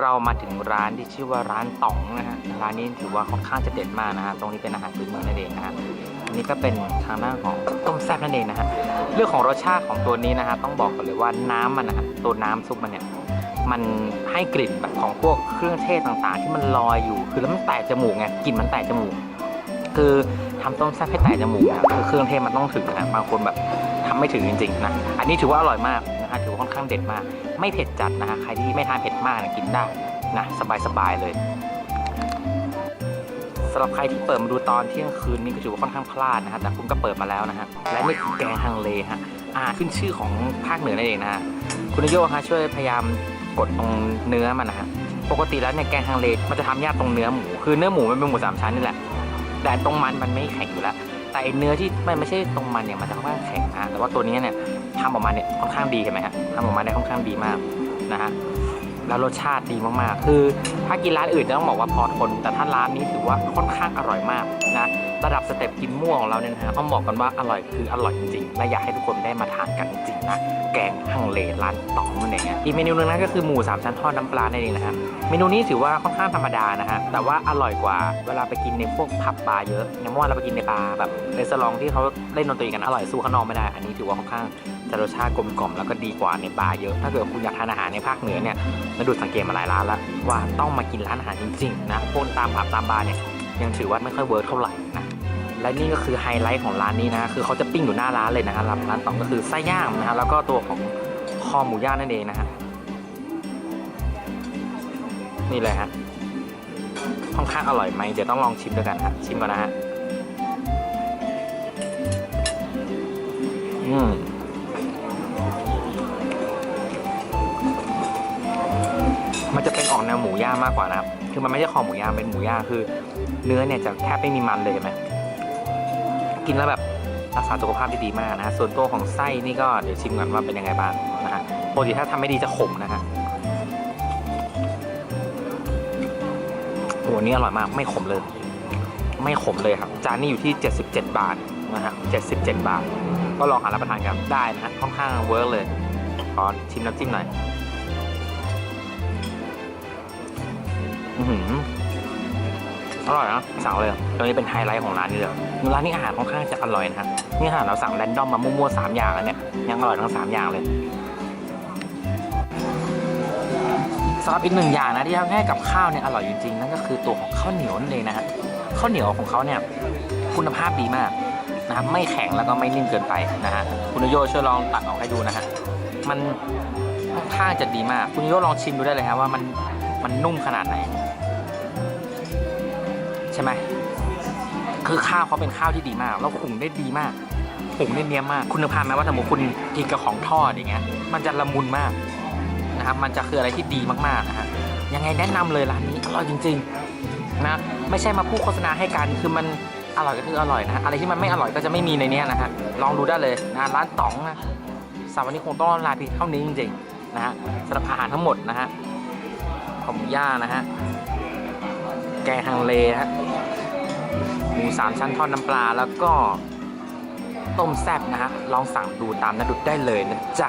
เรามาถึงร้านที่ชื่อว่าร้านต๋องนะฮะร้านนี้ถือว่าค่อนข้างจะเด็ดมากนะฮะตรงนี้เป็นอาหารพื้นเมืองนั่นเองนะฮะอันนี้ก็เป็นทางด้าของต้มแซ่บนั่นเองนะฮะเรื่องของรสชาติของตัวนี้นะฮะต้องบอกก่อนเลยว่าน้ำมันนะฮะตัวน้ำซุปมันเนี่ยมันให้กลิ่นแบบของพวกเครื่องเทศต่างๆ ที่มันลอยอยู่ คือแล้วมันแตะจมูกไงกลิ่นมันแตะจมูก คือทำต้มแซ่บให้แตะจมูกนะคือเครื่องเทศมันต้องถึงนะบางคนแบบทำไม่ถึงจริงๆนะอันนี้ถือว่าอร่อยมากนะฮะถือว่าค่อนข้างเด็ดมาก ไม่เผ็ดจัดนะฮะใครที่ไม่ทานเผ็ด มากนะกินได้นะสบายๆเลยสำหรับใครที่เปิดมาดูตอนเที่ยงคืนนี่ก็ถือว่าค่อนข้างพลาดนะฮะแต่คุณก็เปิดมาแล้วนะฮะและนี่คือแกงฮังเลฮะอาขึ้นชื่อของภาคเหนือนั่นเองนะฮะคุณโยฮะช่วยพยายามกดตรงเนื้อมันนะฮะปกติแล้วเนี่ยแกงฮังเลมันจะทำยากตรงเนื้อหมูคือเนื้อหมูมันเป็นหมูสามชั้นนี่แหละแต่ตรงมันมันไม่แข็งอยู่แล้วแต่เนื้อที่มันไม่ใช่ตรงมันเนี่ยมันจะค่อนข้างแข็งนะแต่ว่าตัวนี้เนี่ยทำออกมาเนี่ยค่อนข้างดีเห็นไหมฮะทำออกมาได้ค่อนข้างดีมากนะฮะ แล้วรสชาติดีมากๆ คือถ้ากินร้านอื่นจะต้องบอกว่าพอทน แต่ถ้าร้านนี้ถือว่าค่อนข้างอร่อยมากนะระดับสเต็ปกินม่วงของเราเนี่ยนะฮะต้องบอกกันว่าอร่อยคืออร่อยจริงๆและอยากให้ทุกคนได้มาทานกันจริงๆนะแกงฮังเลร้านต๋องนั่นเองอีกเมนูหนึงนั่นก็คือหมูสามชั้นทอดน้ำปลานั่นเองนะฮะเมนูนี้ถือว่าค่อนข้างธรรมดานะฮะแต่ว่าอร่อยกว่าเวลาไปกินในพวกผับบาร์เยอะอย่างเมื่อวานเราไปกินในบาร์แบบในสลองที่เขาเล่นดนตรีกันอร่อยสู้ข้างนอกไม่ได้ อันนี้ถือว่าค่อนข้าง จะรสชาติกลมกล่อมแล้วก็ดีกว่าในบาร์เยอะ ถ้าเกิดคุณอยากทานอาหารในภาคเหนือเนี่ยมาดูสังเกตมาหลายร้านแล้วว่าต้องมากินร้านอาหารจริงๆนะพวกตามผับตามบาร์เนี่ยยังถือว่าไม่ค่อยเวิร์กเท่าไหร่นะและนี่ก็คือไฮไลท์ของร้านนี้นะคือเขาจะปิ้งอยู่หน้าร้านเลยนะฮะร้านต๋องก็คือไส้ย่างนะฮะแล้วก็ตัวของคอหมูย่างนั่นเองนะฮะนี่เลยฮะค่อนข้างอร่อยไหมเดี๋ยวต้องลองชิมด้วยกันฮะชิมก่อนนะฮะอืม นะหมูย่างมากกว่านะครับ คือมันไม่ใช่คอหมูย่างเป็นหมูย่างคือ เนื้อเนี่ยจะแทบไม่มีมันเลยเห็นไหมกินแล้วแบบรักษาสุขภาพได้ดีมากนะฮะส่วนตัวของไส้นี่ก็เดี๋ยวชิมก่อนว่าเป็นยังไงบ้างนะฮะปกติถ้าทำไม่ดีจะขมนะฮะโอ้โหนี่อร่อยมากไม่ขมเลย ไม่ขมเลยครับ จานนี้อยู่ที่ 77 บาทนะฮะ77 บาท ก็ลองหารับประทานกันได้นะฮะค่อนข้างเวิร์กเลยขอชิมน้ำจิ้มหน่อย อร่อยนะสั่งเลยตรงนี้เป็นไฮไลท์ของร้านนี้เลยร้านนี้อาหารค่อนข้างจะอร่อยนะฮะนี่อาหารเราสั่งแรนดอมมามั่วๆสามอย่างแล้วเนี่ยยังอร่อยทั้งสามอย่างเลยสำหรับอีกหนึ่งอย่างนะที่ทำให้กับข้าวเนี่ยอร่อยจริงๆนั่นก็คือตัวของข้าวเหนียวนั่นเองนะฮะข้าวเหนียวของเขาเนี่ยคุณภาพดีมากนะครับไม่แข็งแล้วก็ไม่นิ่มเกินไปนะฮะคุณโยช่วยลองตัดออกให้ดูนะฮะมันค่อนข้างจะดีมาก คุณโยลองชิมดูได้เลยครับว่ามัน มันนุ่มขนาดไหน ใช่ไหมคือข้าวเขาเป็นข้าวที่ดีมาก แล้วหุงได้ดีมากหุงได้เนียมมาก คุณภาพไหมว่าสมมติคุณกินกับของทอดอย่างเงี้ย มันจะละมุนมากนะครับ มันจะคืออะไรที่ดีมากๆนะฮะยังไงแนะนำเลยร้านนี้อร่อยจริง ๆ นะ ไม่ใช่มาพูดโฆษณาให้กันคือมันอร่อยก็คืออร่อยนะฮะอะไรที่มันไม่อร่อยก็จะไม่มีในนี้นะฮะลองดูได้เลยนะร้านต๋องนะสำหรับวันนี้คงต้องลาเพียงเท่านี้จริงๆนะฮะสำหรับอาหารทั้งหมดนะฮะ ของย่านะฮะ แกงฮังเลฮะ หมูสามชั้นทอดน้ำปลาแล้วก็ต้มแซ่บนะฮะ ลองสั่งดูตามนะดุดได้เลยนะจ๊ะ